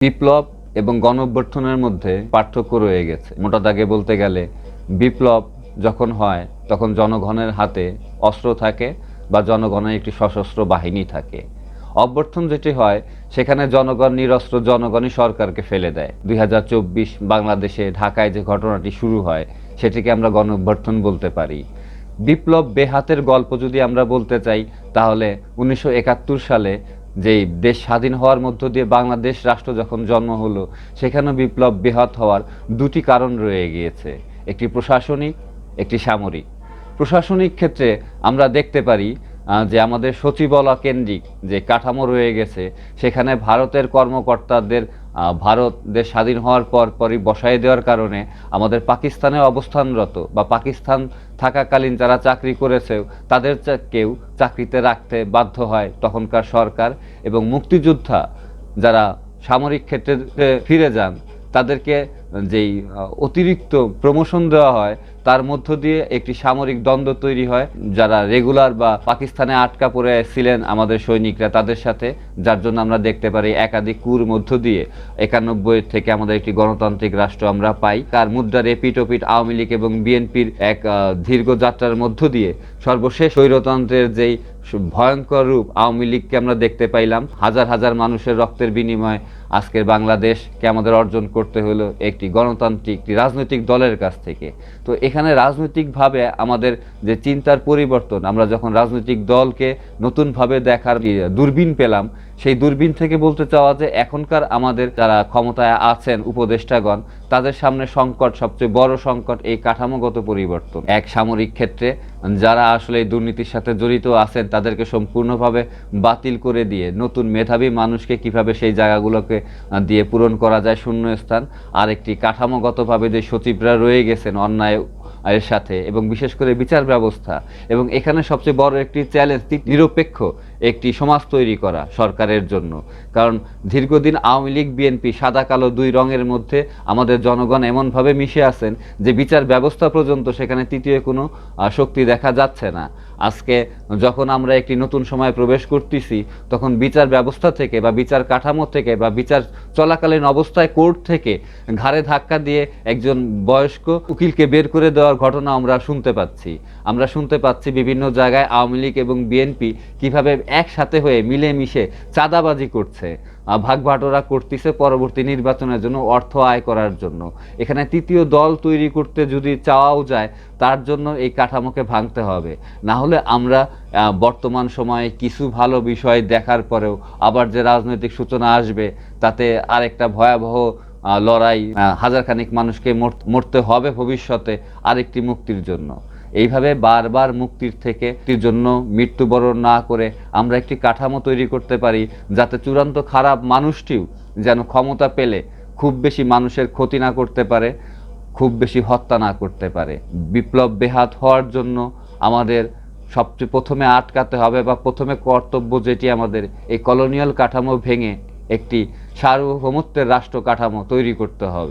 বিপ্লব এবং গণঅভ্যর্থনের মধ্যে পার্থক্য রয়ে গেছে। মোটা দাগে বলতে গেলে, বিপ্লব যখন হয়, তখন জনগণের হাতে অস্ত্র থাকে বা জনগণের একটি সশস্ত্র বাহিনী থাকে। অভ্যর্থন যেটি হয়, সেখানে জনগণ নিরস্ত্র জনগণই সরকারকে ফেলে দেয়। দুই হাজার চব্বিশ বাংলাদেশে ঢাকায় যে ঘটনাটি শুরু হয়, সেটিকে আমরা গণ অভ্যর্থন বলতে পারি। বিপ্লব বেহাতের গল্প যদি আমরা বলতে চাই, তাহলে উনিশশো একাত্তর সালে যেই দেশ স্বাধীন হওয়ার মধ্য দিয়ে বাংলাদেশ রাষ্ট্র যখন জন্ম হলো সেখানে বিপ্লব বৃহৎ হওয়ার দুটি কারণ রয়ে গিয়েছে। একটি প্রশাসনিক, একটি সামরিক। প্রশাসনিক ক্ষেত্রে আমরা দেখতে পারি যে আমাদের সচিবালয় কেন্দ্রিক যে কাঠামো রয়ে গেছে, সেখানে ভারতের কর্মকর্তাদের ভারত দেশ স্বাধীন হওয়ার পর পরই বসায় দেওয়ার কারণে আমাদের পাকিস্তানে অবস্থানরত বা পাকিস্তান থাকাকালীন যারা চাকরি করেছে, তাদের কেউ চাকরিতে রাখতে বাধ্য হয় তখনকার সরকার এবং মুক্তিযোদ্ধা যারা সামরিক ক্ষেত্রে ফিরে যান, তাদেরকে যেই অতিরিক্ত প্রমোশন দেওয়া হয় তার মধ্য দিয়ে একটি সামরিক দ্বন্দ্ব তৈরি হয়, যারা রেগুলার বা পাকিস্তানে আটকা পড়ে ছিলেন আমাদের সৈনিকরা তাদের সাথে, যার জন্য আমরা দেখতে পারি একাধিক কুর মধ্য দিয়ে একানব্বই থেকে আমাদের একটি গণতান্ত্রিক রাষ্ট্র আমরা পাই। তার মুদ্রা রেপিট ওপিট আওয়ামী লীগ এবং বিএনপির এক দীর্ঘ যাত্রার মধ্য দিয়ে সর্বশেষ স্বৈরতন্ত্রের যেই ভয়ঙ্কর রূপ আওয়ামী লীগকে আমরা দেখতে পাইলাম। হাজার হাজার মানুষের রক্তের বিনিময়ে আজকের বাংলাদেশকে আমাদের অর্জন করতে হলো একটি গণতান্ত্রিক, একটি রাজনৈতিক দলের কাছ থেকে। তো এখানে রাজনৈতিকভাবে আমাদের যে চিন্তার পরিবর্তন, আমরা যখন রাজনৈতিক দলকে নতুনভাবে দেখার দূরবীন পেলাম সেই দূরবীন থেকে বলতে চাওয়া যে এখনকার আমাদের যারা ক্ষমতায় আছেন উপদেষ্টাগণ, তাদের সামনে সংকট, সবচেয়ে বড় সংকট এই কাঠামোগত পরিবর্তন। এক সামরিক ক্ষেত্রে যারা আসলে এই দুর্নীতির সাথে জড়িত আছেন, তাদেরকে সম্পূর্ণভাবে বাতিল করে দিয়ে নতুন মেধাবী মানুষকে কীভাবে সেই জায়গাগুলোকে দিয়ে পূরণ করা যায় শূন্যস্থান আর একটি কাঠামোগতভাবে যে সচিবরা রয়ে গেছেন অন্যায় এর সাথে, এবং বিশেষ করে বিচার ব্যবস্থা, এবং এখানে সবচেয়ে বড় একটি চ্যালেঞ্জ নিরপেক্ষ একটি সমাজ তৈরি করা সরকারের জন্য। কারণ দীর্ঘদিন আওয়ামী লীগ, বিএনপি সাদা কালো দুই রঙের মধ্যে আমাদের জনগণ এমনভাবে মিশে আছেন যে বিচার ব্যবস্থা পর্যন্ত সেখানে তৃতীয় কোনো শক্তি দেখা যাচ্ছে না। আজকে যখন আমরা একটি নতুন সময়ে প্রবেশ করতেছি, তখন বিচার ব্যবস্থা থেকে বা বিচার কাঠামো থেকে বা বিচার চলাকালীন অবস্থায় কোর্ট থেকে ঘাড়ে ধাক্কা দিয়ে একজন বয়স্ক উকিলকে বের করে দেওয়ার ঘটনা আমরা শুনতে পাচ্ছি। আমরা শুনতে পাচ্ছি বিভিন্ন জায়গায় আওয়ামী লীগ এবং বিএনপি কীভাবে একসাথে হয়ে মিলেমিশে চাঁদাবাজি করছে। ভাগবাটোরা করতেছে পরবর্তী নির্বাচনের জন্য অর্থ আয় করার জন্য। এখানে তৃতীয় দল তৈরি করতে যদি চাওয়াও যায়, তার জন্য এই কাঠামোকে ভাঙতে হবে। না হলে আমরা বর্তমান সময়ে কিছু ভালো বিষয় দেখার পরেও আবার যে রাজনৈতিক সূচনা আসবে, তাতে আরেকটা ভয়াবহ লড়াই হাজারখানিক মানুষকে মর- মরতে হবে ভবিষ্যতে আরেকটি মুক্তির জন্য। এইভাবে বারবার মুক্তির থেকে মুক্তির জন্য মৃত্যুবরণ না করে আমরা একটি কাঠামো তৈরি করতে পারি যাতে চূড়ান্ত খারাপ মানুষটিও যেন ক্ষমতা পেলে খুব বেশি মানুষের ক্ষতি না করতে পারে, খুব বেশি হত্যা না করতে পারে। বিপ্লব বেহাত হওয়ার জন্য আমাদের সবচেয়ে প্রথমে আটকাতে হবে বা প্রথমে কর্তব্য যেটি আমাদের এই কলোনিয়াল কাঠামো ভেঙে একটি সার্বভৌমত্বের রাষ্ট্র কাঠামো তৈরি করতে হবে।